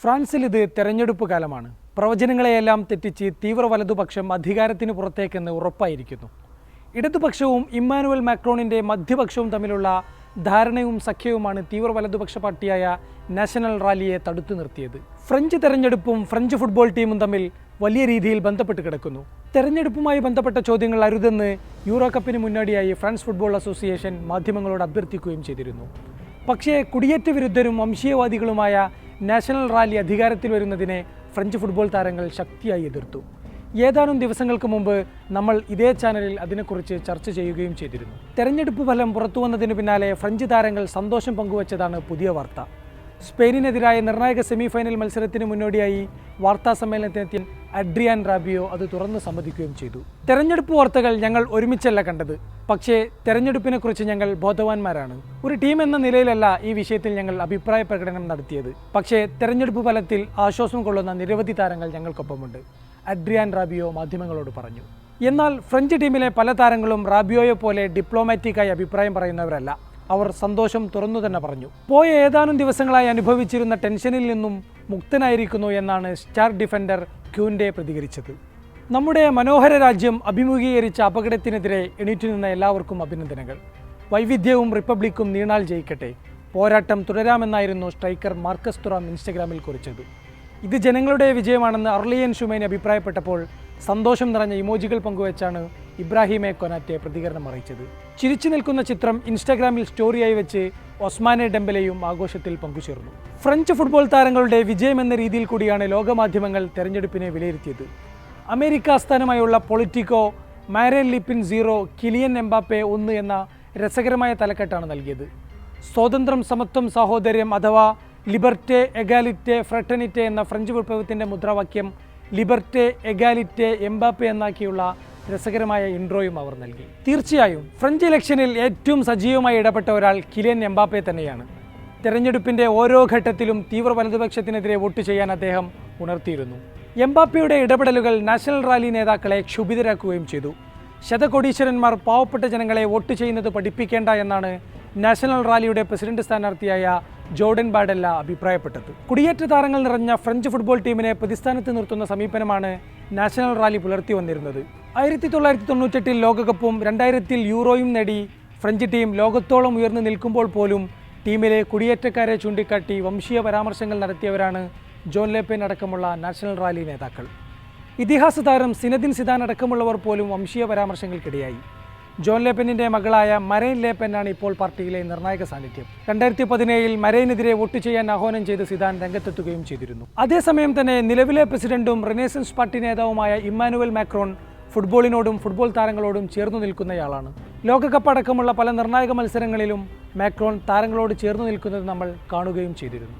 ഫ്രാൻസിൽ ഇത് തെരഞ്ഞെടുപ്പ് കാലമാണ്. പ്രവചനങ്ങളെയെല്ലാം തെറ്റിച്ച് തീവ്ര വലതുപക്ഷം അധികാരത്തിന് പുറത്തേക്കെന്ന് ഉറപ്പായിരിക്കുന്നു. ഇടതുപക്ഷവും ഇമ്മാനുവൽ മാക്രോണിന്റെ മധ്യപക്ഷവും തമ്മിലുള്ള ധാരണയും സഖ്യവുമാണ് തീവ്ര വലതുപക്ഷ പാർട്ടിയായ നാഷണൽ റാലിയെ തടുത്തു നിർത്തിയത്. ഫ്രഞ്ച് തെരഞ്ഞെടുപ്പും ഫ്രഞ്ച് ഫുട്ബോൾ ടീമും തമ്മിൽ വലിയ രീതിയിൽ ബന്ധപ്പെട്ട് കിടക്കുന്നു. തെരഞ്ഞെടുപ്പുമായി ബന്ധപ്പെട്ട ചോദ്യങ്ങൾ അരുതെന്ന് യൂറോ കപ്പിന് മുന്നോടിയായി ഫ്രാൻസ് ഫുട്ബോൾ അസോസിയേഷൻ മാധ്യമങ്ങളോട് അഭ്യർത്ഥിക്കുകയും ചെയ്തിരുന്നു. പക്ഷേ കുടിയേറ്റ വിരുദ്ധരും വംശീയവാദികളുമായ നാഷണൽ റാലി അധികാരത്തിൽ വരുന്നതിനെ ഫ്രഞ്ച് ഫുട്ബോൾ താരങ്ങൾ ശക്തിയായി എതിർത്തു. ഏതാനും ദിവസങ്ങൾക്ക് മുമ്പ് നമ്മൾ ഇതേ ചാനലിൽ അതിനെക്കുറിച്ച് ചർച്ച ചെയ്യുകയും ചെയ്തിരുന്നു. തെരഞ്ഞെടുപ്പ് ഫലം പുറത്തു വന്നതിന് പിന്നാലെ ഫ്രഞ്ച് താരങ്ങൾ സന്തോഷം പങ്കുവച്ചതാണ് പുതിയ വാർത്ത. സ്പെയിനിനെതിരായ നിർണായക സെമിഫൈനൽ മത്സരത്തിന് മുന്നോടിയായി വാർത്താ സമ്മേളനത്തിനെത്തിയ അഡ്രിയാൻ റാബിയോ അത് തുറന്ന് സമ്മതിക്കുകയും ചെയ്തു. തെരഞ്ഞെടുപ്പ് വാർത്തകൾ ഞങ്ങൾ ഒരുമിച്ചല്ല കണ്ടത്. പക്ഷേ തെരഞ്ഞെടുപ്പിനെക്കുറിച്ച് ഞങ്ങൾ ബോധവാന്മാരാണ്. ഒരു ടീം എന്ന നിലയിലല്ല ഈ വിഷയത്തിൽ ഞങ്ങൾ അഭിപ്രായ പ്രകടനം നടത്തിയത്. പക്ഷേ തെരഞ്ഞെടുപ്പ് ഫലത്തിൽ ആശ്വാസം കൊള്ളുന്ന നിരവധി താരങ്ങൾ ഞങ്ങൾക്കൊപ്പമുണ്ട്. അഡ്രിയാൻ റാബിയോ മാധ്യമങ്ങളോട് പറഞ്ഞു. എന്നാൽ ഫ്രഞ്ച് ടീമിലെ പല താരങ്ങളും റാബിയോയെ പോലെ ഡിപ്ലോമാറ്റിക്കായി അഭിപ്രായം പറയുന്നവരല്ല. അവർ സന്തോഷം തുറന്നു തന്നെ പറഞ്ഞു. പോയ ഏതാനും ദിവസങ്ങളായി അനുഭവിച്ചിരുന്ന ടെൻഷനിൽ നിന്നും മുക്തനായിരിക്കുന്നു എന്നാണ് സ്റ്റാർ ഡിഫൻഡർ ക്യൂൻഡെ പ്രതികരിച്ചത്. നമ്മുടെ മനോഹര രാജ്യം അഭിമുഖീകരിച്ച അപകടത്തിനെതിരെ എണീറ്റു നിന്ന എല്ലാവർക്കും അഭിനന്ദനങ്ങൾ. വൈവിധ്യവും റിപ്പബ്ലിക്കും നീണാൾ ജയിക്കട്ടെ. പോരാട്ടം തുടരാമെന്നായിരുന്നു സ്ട്രൈക്കർ മാർക്കസ് തുറാം ഇൻസ്റ്റഗ്രാമിൽ കുറിച്ചത്. ഇത് ജനങ്ങളുടെ വിജയമാണെന്ന് അർലിയൻ ഷുമൈൻ അഭിപ്രായപ്പെട്ടപ്പോൾ സന്തോഷം നിറഞ്ഞ ഇമോജികൾ പങ്കുവച്ചാണ് ഇബ്രാഹിമെ കൊനാറ്റെ പ്രതികരണം അറിയിച്ചത്. ചിരിച്ചു നിൽക്കുന്ന ചിത്രം ഇൻസ്റ്റാഗ്രാമിൽ സ്റ്റോറിയായി വെച്ച് ഒസ്മാനെ ഡെംബലയും ആഘോഷത്തിൽ പങ്കുചേർന്നു. ഫ്രഞ്ച് ഫുട്ബോൾ താരങ്ങളുടെ വിജയമെന്ന രീതിയിൽ കൂടിയാണ് ലോകമാധ്യമങ്ങൾ തെരഞ്ഞെടുപ്പിനെ വിലയിരുത്തിയത്. അമേരിക്ക ആസ്ഥാനമായുള്ള Politico Marine Le Pen zero Kylian Mbappe ഒന്ന് എന്ന രസകരമായ തലക്കെട്ടാണ് നൽകിയത്. സ്വാതന്ത്ര്യം സമത്വം സഹോദര്യം അഥവാ ലിബർട്ടെ എഗാലിറ്റെ ഫ്രട്ടനിറ്റെ എന്ന ഫ്രഞ്ച് വിപ്ലവത്തിന്റെ മുദ്രാവാക്യം ലിബർട്ടെ എഗാലിറ്റെ എംബാപ്പെ എന്നാക്കിയുള്ള രസകരമായ ഇൻട്രോയും അവർ നൽകി. തീർച്ചയായും ഫ്രഞ്ച് ഇലക്ഷനിൽ ഏറ്റവും സജീവമായി ഇടപെട്ട ഒരാൾ കിലിയൻ എംബാപ്പെ തന്നെയാണ്. തെരഞ്ഞെടുപ്പിന്റെ ഓരോ ഘട്ടത്തിലും തീവ്ര വലതുപക്ഷത്തിനെതിരെ വോട്ട് ചെയ്യാൻ അദ്ദേഹം ഉണർത്തിയിരുന്നു. എംബാപ്പയുടെ ഇടപെടലുകൾ നാഷണൽ റാലി നേതാക്കളെ ക്ഷുഭിതരാക്കുകയും ചെയ്തു. ശതകോടീശ്വരന്മാർ പാവപ്പെട്ട ജനങ്ങളെ വോട്ട് ചെയ്യുന്നത് പഠിപ്പിക്കേണ്ട എന്നാണ് നാഷണൽ റാലിയുടെ പ്രസിഡന്റ് സ്ഥാനാർത്ഥിയായ ജോർഡൻ ബാഡല്ല അഭിപ്രായപ്പെട്ടത്. കുടിയേറ്റ താരങ്ങൾ നിറഞ്ഞ ഫ്രഞ്ച് ഫുട്ബോൾ ടീമിനെ പ്രതിസ്ഥാനത്ത് നിർത്തുന്ന സമീപനമാണ് നാഷണൽ റാലി പുലർത്തി വന്നിരുന്നത്. ആയിരത്തി തൊള്ളായിരത്തി തൊണ്ണൂറ്റെട്ടിൽ ലോകകപ്പും രണ്ടായിരത്തിൽ യൂറോയും നേടി ഫ്രഞ്ച് ടീം ലോകത്തോളം ഉയർന്നു നിൽക്കുമ്പോൾ പോലും ടീമിലെ കുടിയേറ്റക്കാരെ ചൂണ്ടിക്കാട്ടി വംശീയ പരാമർശങ്ങൾ നടത്തിയവരാണ് ജോൺ ലേപ്പൻ അടക്കമുള്ള നാഷണൽ റാലി നേതാക്കൾ. ഇതിഹാസ താരം സിനദിൻ സിദാൻ അടക്കമുള്ളവർ പോലും വംശീയ പരാമർശങ്ങൾക്കിടയായി. ജോൺ ലേപ്പനിന്റെ മകളായ മരൈൻ ലേപ്പനാണ് ഇപ്പോൾ പാർട്ടിയിലെ നിർണായക സാന്നിധ്യം. രണ്ടായിരത്തി പതിനേഴിൽ മരൈനെതിരെ വോട്ട് ചെയ്യാൻ ആഹ്വാനം ചെയ്ത് സിദാൻ രംഗത്തെത്തുകയും ചെയ്തിരുന്നു. അതേസമയം തന്നെ നിലവിലെ പ്രസിഡന്റും റിനേസൻസ് പാർട്ടി നേതാവുമായ ഇമ്മാനുവൽ മാക്രോൺ ഫുട്ബോളിനോടും ഫുട്ബോൾ താരങ്ങളോടും ചേർന്നു നിൽക്കുന്നയാളാണ്. ലോകകപ്പ് അടക്കമുള്ള പല നിർണായക മത്സരങ്ങളിലും മാക്രോൺ താരങ്ങളോട് ചേർന്നു നിൽക്കുന്നത് നമ്മൾ കാണുകയും ചെയ്തിരുന്നു.